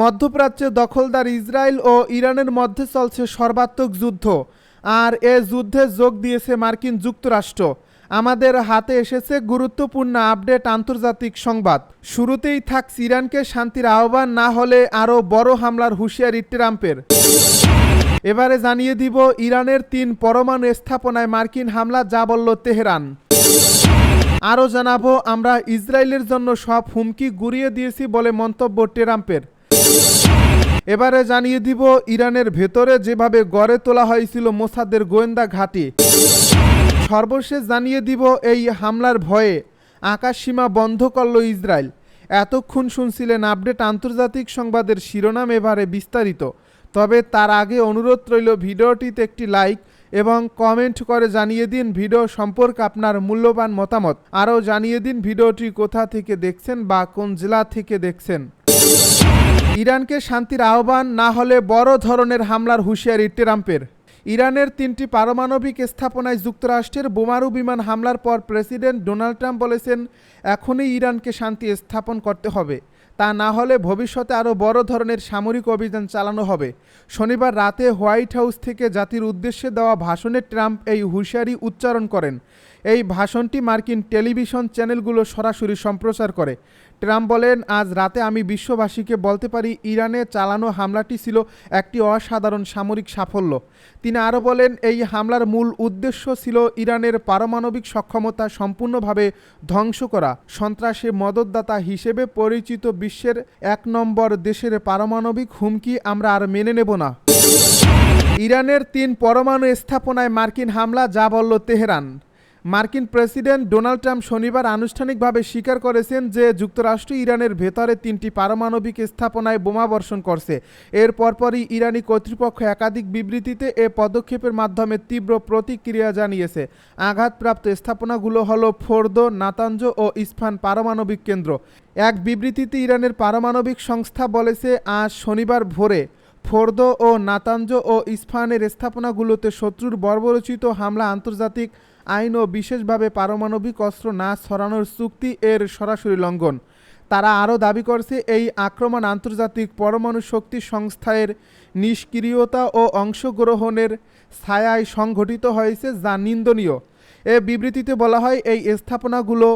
মধ্যপ্রাচ্যে দখলদার ইসরায়েল ও ইরানের মধ্যে চলছে সর্বাত্মক যুদ্ধ। আর এ যুদ্ধে যোগ দিয়েছে মার্কিন যুক্তরাষ্ট্র। আমাদের হাতে এসেছে গুরুত্বপূর্ণ আপডেট আন্তর্জাতিক সংবাদ। শুরুতেই থাকছে ইরানকে শান্তির আহ্বান, না হলে আরও বড় হামলার হুঁশিয়ারি ট্রাম্পের। এবারে জানিয়ে দিব ইরানের তিন পরমাণু স্থাপনায় মার্কিন হামলা, যা বলল তেহরান। আরও জানাব, আমরা ইসরায়েলের জন্য সব হুমকি গুড়িয়ে দিয়েছি বলে মন্তব্য ট্রাম্পের। এবারে জানিয়ে দিব, ইরানের ভেতরে যেভাবে গড়ে তোলা হয়েছিল মোসাদের গোয়েন্দা ঘাঁটি। সর্বশেষ জানিয়ে দিব, এই হামলার ভয়ে আকাশসীমা বন্ধ করল ইসরায়েল। এতক্ষণ শুনছিলেন আপডেট আন্তর্জাতিক সংবাদের শিরোনাম এবারে বিস্তারিত। তবে তার আগে অনুরোধ রইল, ভিডিওটিতে একটি লাইক এবং কমেন্ট করে জানিয়ে দিন ভিডিও সম্পর্কে আপনার মূল্যবান মতামত। আরও জানিয়ে দিন ভিডিওটি কোথা থেকে দেখছেন বা কোন জেলা থেকে দেখছেন। ইরানকে শান্তির আহ্বান না হলে বড় ধরনের হামলার হুঁশিয়ারি ট্রাম্পের। ইরানের তিনটি পারমাণবিক স্থাপনায় যুক্তরাষ্ট্রের বোমারু বিমান হামলার পর প্রেসিডেন্ট ডোনাল্ড ট্রাম্প বলেছেন, এখনই ইরানকে শান্তি স্থাপন করতে হবে। তা না হলে ভবিষ্যতে আরও বড় ধরনের সামরিক অভিযান চালানো হবে। শনিবার রাতে হোয়াইট হাউস থেকে জাতির উদ্দেশ্যে দেওয়া ভাষণে ট্রাম্প এই হুঁশিয়ারি উচ্চারণ করেন। এই ভাষণটি মার্কিন টেলিভিশন চ্যানেলগুলো সরাসরি সম্প্রচার করে। ট্রাম্প বলেন, আজ রাতে আমি বিশ্ববাসীকে বলতে পারি, ইরানে চালানো হামলাটি ছিল একটি অসাধারণ সামরিক সাফল্য। তিনি আরও বলেন, এই হামলার মূল উদ্দেশ্য ছিল ইরানের পারমাণবিক সক্ষমতা সম্পূর্ণভাবে ধ্বংস করা। সন্ত্রাসে মদতদাতা হিসেবে পরিচিত বিশ্বের এক নম্বর দেশের পারমাণবিক হুমকি আমরা আর মেনে নেব না। ইরানের তিন পরমাণু স্থাপনায় মার্কিন হামলা, যা বলল তেহরান। মার্কিন প্রেসিডেন্ট ডোনাল্ড ট্রাম্প শনিবার আনুষ্ঠানিকভাবে স্বীকার করেছেন যে যুক্তরাষ্ট্র ইরানের ভেতরে তিনটি পারমাণবিক স্থাপনায় বোমা বর্ষণ করছে। এর পরপরই ইরানি কর্তৃপক্ষ একাধিক বিবৃতিতে এ পদক্ষেপের মাধ্যমে তীব্র প্রতিক্রিয়া জানিয়েছে। আঘাতপ্রাপ্ত স্থাপনাগুলো হলো ফোর্দো নাতাঞ্জ ও ইস্ফান পারমাণবিক কেন্দ্র। এক বিবৃতিতে ইরানের পারমাণবিক সংস্থা বলেছে, আজ শনিবার ভোরে ফোর্দো ও নাতাঞ্জ ও ইস্ফানের স্থাপনাগুলোতে শত্রুর বর্বরচিত হামলা আন্তর্জাতিক আইন ও বিশেষভাবে পারমাণবিক অস্ত্র না ছড়ানোর চুক্তি এর সরাসরি লঙ্ঘন। তারা আরও দাবি করছে, এই আক্রমণ আন্তর্জাতিক পরমাণু শক্তি সংস্থায়ের নিষ্ক্রিয়তা ও অংশগ্রহণের ছায়ায় সংঘটিত হয়েছে, যা নিন্দনীয়। এ বিবৃতিতে বলা হয়, এই স্থাপনাগুলো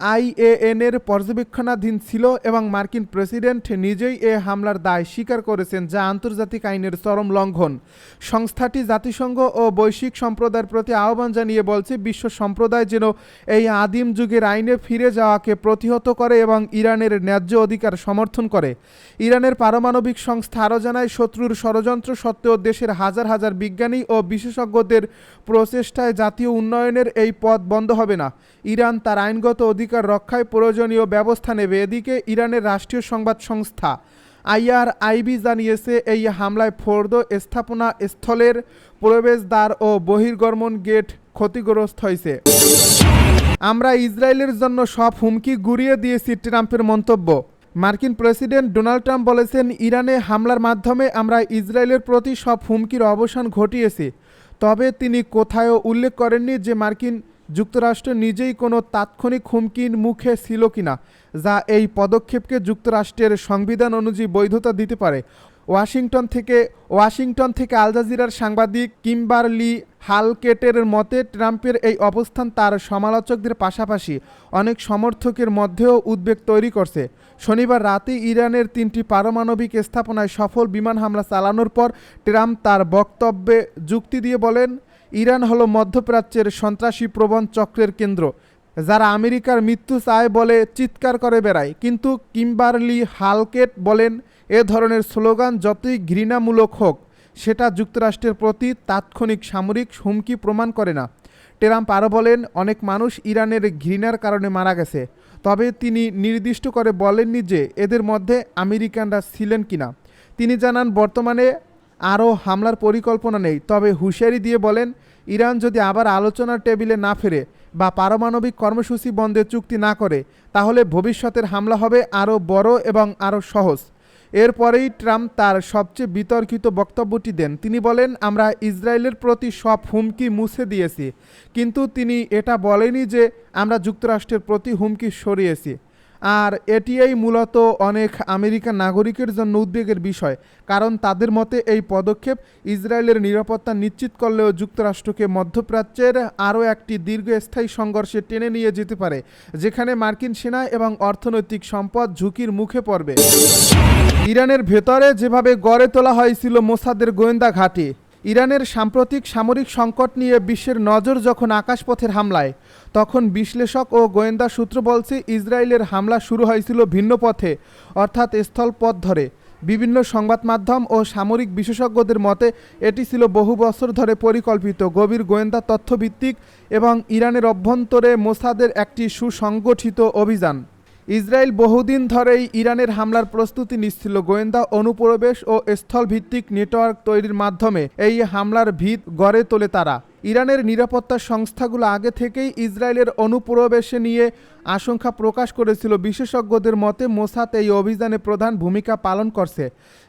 আইএএন এর পর্যবেক্ষণাধীন ছিল এবং মার্কিন প্রেসিডেন্ট নিজেই এ হামলার দায় স্বীকার করেছেন, যা আন্তর্জাতিক আইনের চরম লঙ্ঘন। সংস্থাটি জাতিসংঘ ও বৈশ্বিক সম্প্রদায়ের প্রতি আহ্বান জানিয়ে বলছে, বিশ্ব সম্প্রদায় যেন এই আদিম যুগের আইনে ফিরে যাওয়াকে প্রতিহত করে এবং ইরানের ন্যায্য অধিকার সমর্থন করে। ইরানের পারমাণবিক সংস্থা আরও জানায়, শত্রুর ষড়যন্ত্র সত্ত্বেও দেশের হাজার হাজার বিজ্ঞানী ও বিশেষজ্ঞদের প্রচেষ্টায় জাতীয় উন্নয়নের এই পথ বন্ধ হবে না। ইরান তার আইনগত অধিকার রক্ষায় প্রয়োজনীয় ব্যবস্থা নেবে। এদিকে ইরানের রাষ্ট্রীয় সংবাদ সংস্থা আইআরআইবি জানিয়েছে, এই হামলায় ফোর্দ স্থাপনা স্থলের প্রবেশদ্বার ও বহির্গমন গেট ক্ষতিগ্রস্ত হয়েছে। আমরা ইসরায়েলের জন্য সব হুমকি গুড়িয়ে দিয়েছি, ট্রাম্পের মন্তব্য। মার্কিন প্রেসিডেন্ট ডোনাল্ড ট্রাম্প বলেছেন, ইরানে হামলার মাধ্যমে আমরা ইসরায়েলের প্রতি সব হুমকির অবসান ঘটিয়েছি। তবে তিনি কোথায়ও উল্লেখ করেননি যে মার্কিন যুক্তরাষ্ট্র নিজেই কোনো তাৎক্ষণিক হুমকির মুখে ছিল কিনা, যা এই পদক্ষেপকে যুক্তরাষ্ট্রের সংবিধান অনুযায়ী বৈধতা দিতে পারে। ওয়াশিংটন থেকে ওয়াশিংটন থেকে আল জাজিরার সাংবাদিক কিম্বারলি হালকেটের মতে, ট্রাম্পের এই অবস্থান তার সমালোচকদের পাশাপাশি অনেক সমর্থকের মধ্যেও উদ্বেগ তৈরি করছে। শনিবার রাতে ইরানের তিনটি পারমাণবিক স্থাপনায় সফল বিমান হামলা চালানোর পর ট্রাম্প তার বক্তব্যে যুক্তি দিয়ে বলেন ইরান হলো মধ্যপ্রাচ্যের সন্ত্রাসী প্রবণ চক্রের কেন্দ্র, যারা আমেরিকার মৃত্যু চায় বলে চিৎকার করে বেড়ায়। কিন্তু কিম্বারলি হালকেট বলেন, এ ধরনের স্লোগান যতই ঘৃণামূলক হোক, সেটা যুক্তরাষ্ট্রের প্রতি তাৎক্ষণিক সামরিক হুমকি প্রমাণ করে না। ট্রাম্প আরও বলেন, অনেক মানুষ ইরানের ঘৃণার কারণে মারা গেছে, তবে তিনি নির্দিষ্ট করে বলেননি যে এদের মধ্যে আমেরিকানরা ছিলেন কিনা। তিনি জানান, বর্তমানে আরও হামলার পরিকল্পনা নেই, তবে হুঁশিয়ারি দিয়ে বলেন ইরান যদি আবার আলোচনার টেবিলে না ফেরে বা পারমাণবিক কর্মসূচি বন্ধের চুক্তি না করে, তাহলে ভবিষ্যতের হামলা হবে আরও বড় এবং আরও সহজ। এরপরেই ট্রাম্প তার সবচেয়ে বিতর্কিত বক্তব্যটি দেন। তিনি বলেন, আমরা ইসরায়েলের প্রতি সব হুমকি মুছে দিয়েছি, কিন্তু তিনি এটা বলেনি যে আমরা যুক্তরাষ্ট্রের প্রতি হুমকি সরিয়েছি। আর এটিই মূলত অনেক আমেরিকান নাগরিকের জন্য উদ্বেগের বিষয়, কারণ তাদের মতে এই পদক্ষেপ ইসরায়েলের নিরাপত্তা নিশ্চিত করলেও যুক্তরাষ্ট্রকে মধ্যপ্রাচ্যের আরও একটি দীর্ঘস্থায়ী সংঘর্ষে টেনে নিয়ে যেতে পারে, যেখানে মার্কিন সেনা এবং অর্থনৈতিক সম্পদ ঝুঁকির মুখে পড়বে। ইরানের ভেতরে যেভাবে গড়ে তোলা হয়েছিল মোসাদের গোয়েন্দা ঘাঁটি ইরানের সাম্প্রতিক সামরিক সংকট নিয়ে বিশ্বের নজর যখন আকাশপথের হামলায়, তখন বিশ্লেষক ও গোয়েন্দা সূত্র বলছে ইসরায়েলের হামলা শুরু হয়েছিল ভিন্ন পথে, অর্থাৎ স্থলপথ ধরে। বিভিন্ন সংবাদ মাধ্যম ও সামরিক বিশেষজ্ঞদের মতে, এটি ছিল বহু বছর ধরে পরিকল্পিত গভীর গোয়েন্দা তথ্যভিত্তিক এবং ইরানের অভ্যন্তরে মোসাদের একটি সুসংগঠিত অভিযান। ইসরায়েল বহুদিন ধরেই ইরানের হামলার প্রস্তুতি নিচ্ছিল গোয়েন্দা অনুপ্রবেশ ও স্থলভিত্তিক নেটওয়ার্ক তৈরির মাধ্যমে। এই হামলার ভিত গড়ে তোলে তারা। ইরানের নিরাপত্তা সংস্থাগুলো আগে থেকেই ইসরায়েলের অনুপ্রবেশে নিয়ে আশঙ্কা প্রকাশ করেছিল। বিশেষজ্ঞদের মতে, মোসাদ এই অভিযানে প্রধান ভূমিকা পালন করছে।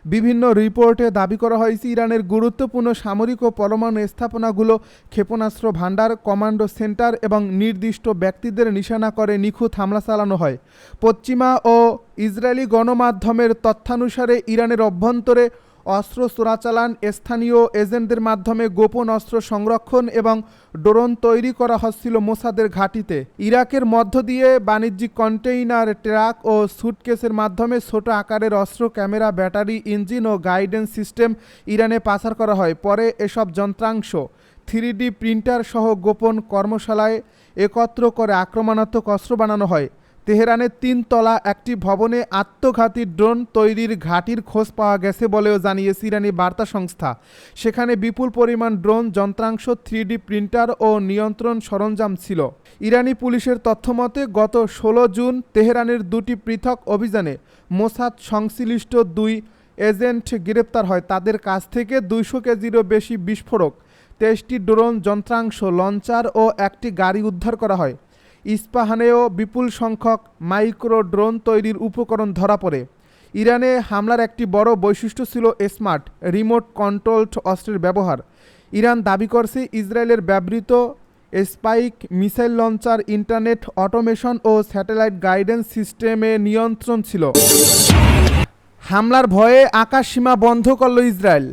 বিভিন্ন রিপোর্টে দাবি করা হয়েছে, ইরানের গুরুত্বপূর্ণ সামরিক ও পরমাণু স্থাপনাগুলো ক্ষেপণাস্ত্র ভাণ্ডার, কমান্ডো সেন্টার এবং নির্দিষ্ট ব্যক্তিদের নিশানা করে নিখুঁত হামলা চালানো হয়। পশ্চিমা ও ইসরায়েলি গণমাধ্যমের তথ্যানুসারে ইরানের অভ্যন্তরে অস্ত্র চোরাচালান স্থানীয় এজেন্টদের মাধ্যমে গোপন অস্ত্র সংরক্ষণ এবং ড্রোন তৈরি করা হচ্ছিল মোসাদের ঘাঁটিতে। ইরাকের মধ্য দিয়ে বাণিজ্যিক কন্টেইনার, ট্রাক ও সুটকেসের মাধ্যমে ছোট আকারের অস্ত্র, ক্যামেরা, ব্যাটারি, ইঞ্জিন ও গাইডেন্স সিস্টেম ইরানে পাচার করা হয়। পরে এসব যন্ত্রাংশ থ্রি প্রিন্টার সহ গোপন কর্মশালায় একত্র করে আক্রমণাত্মক অস্ত্র বানানো হয়। তেহরানের তিনতলা একটি ভবনে আত্মঘাতী ড্রোন তৈরির ঘাটির খোঁজ পাওয়া গেছে বলেও জানিয়েছে ইরানি বার্তা সংস্থা। সেখানে বিপুল পরিমাণ ড্রোন, যন্ত্রাংশ থ্রি প্রিন্টার ও নিয়ন্ত্রণ সরঞ্জাম ছিল। ইরানি পুলিশের তথ্যমতে, গত ষোলো জুন তেহরানের দুটি পৃথক অভিযানে মোসাদ সংশ্লিষ্ট দুই এজেন্ট গ্রেপ্তার হয়। তাদের কাছ থেকে দুইশো কেজিরও বেশি বিস্ফোরক, তেইশটি ড্রোন, যন্ত্রাংশ, লঞ্চার ও একটি গাড়ি উদ্ধার করা হয়। ইস্পাহানেও বিপুল সংখ্যক মাইক্রো ড্রোন তৈরির উপকরণ ধরা পড়ে। ইরানে হামলার একটি বড় বৈশিষ্ট্য ছিল স্মার্ট, রিমোট কন্ট্রোলড অস্ত্রের ব্যবহার। ইরান দাবি করছে ইসরায়েলের ব্যবহৃত spike missile launcher, internet automation ও স্যাটেলাইট গাইডেন্স সিস্টেমে নিয়ন্ত্রণ ছিল। হামলার ভয়ে আকাশ সীমা বন্ধ করল ইসরায়েল।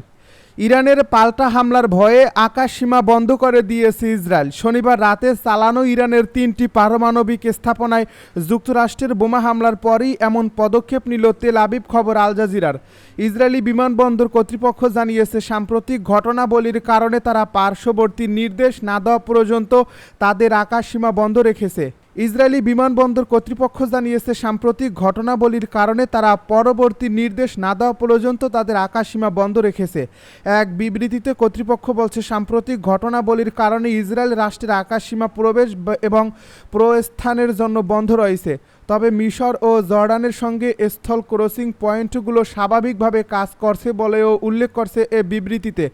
ইরানের পাল্টা হামলার ভয়ে আকাশ সীমা বন্ধ করে দিয়েছে ইসরায়েল। শনিবার রাতে চালানো ইরানের তিনটি পারমাণবিক স্থাপনায় যুক্তরাষ্ট্রের বোমা হামলার পরই এমন পদক্ষেপ নিল তেল আবিব খবর আল জাজিরার। ইসরায়েলি বিমানবন্দর কর্তৃপক্ষ জানিয়েছে, সাম্প্রতিক ঘটনাবলীর কারণে তারা পার্শ্ববর্তী নির্দেশ না দেওয়া পর্যন্ত তাদের আকাশ সীমা বন্ধ রেখেছে। ইসরায়েলি বিমানবন্দর কর্তৃপক্ষ জানিয়েছে, সাম্প্রতিক ঘটনাবলীর কারণে তারা পরবর্তী নির্দেশ না দেওয়া পর্যন্ত তাদের আকাশসীমা বন্ধ রেখেছে। এক বিবৃতিতে কর্তৃপক্ষ বলছে, সাম্প্রতিক ঘটনাবলীর কারণে ইসরায়েল রাষ্ট্রের আকাশসীমা প্রবেশ এবং প্রস্থানের জন্য বন্ধ রয়েছে। তবে মিশর ও জর্ডানের সঙ্গে স্থল ক্রসিং পয়েন্টগুলো স্বাভাবিকভাবে কাজ করছে বলেও উল্লেখ করছে এ বিবৃতিতে।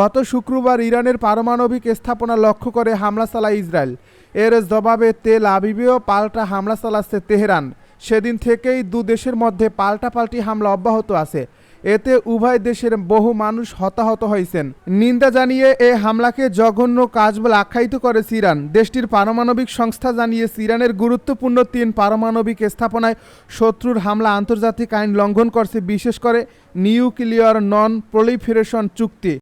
গত শুক্রবার ইরানের পারমাণবিক স্থাপনা লক্ষ্য করে হামলা চালায় ইসরায়েল। এর জবাবে তেল আবিবেও পাল্টা হামলা চালাচ্ছে তেহরান। সেদিন থেকেই দু দেশের মধ্যে পাল্টাপাল্টি হামলা অব্যাহত আছে। এতে উভয় দেশের বহু মানুষ হতাহত হয়েছেন। নিন্দা জানিয়ে এ হামলাকে জঘন্য কাজ বলে আখ্যায়িত করে সিরান। দেশটির পারমাণবিক সংস্থা জানিয়ে সিরানের গুরুত্বপূর্ণ তিন পারমাণবিক স্থাপনায় শত্রুর হামলা আন্তর্জাতিক আইন লঙ্ঘন করছে, বিশেষ করে নিউক্লিয়ার নন প্রলিফারেশন চুক্তি।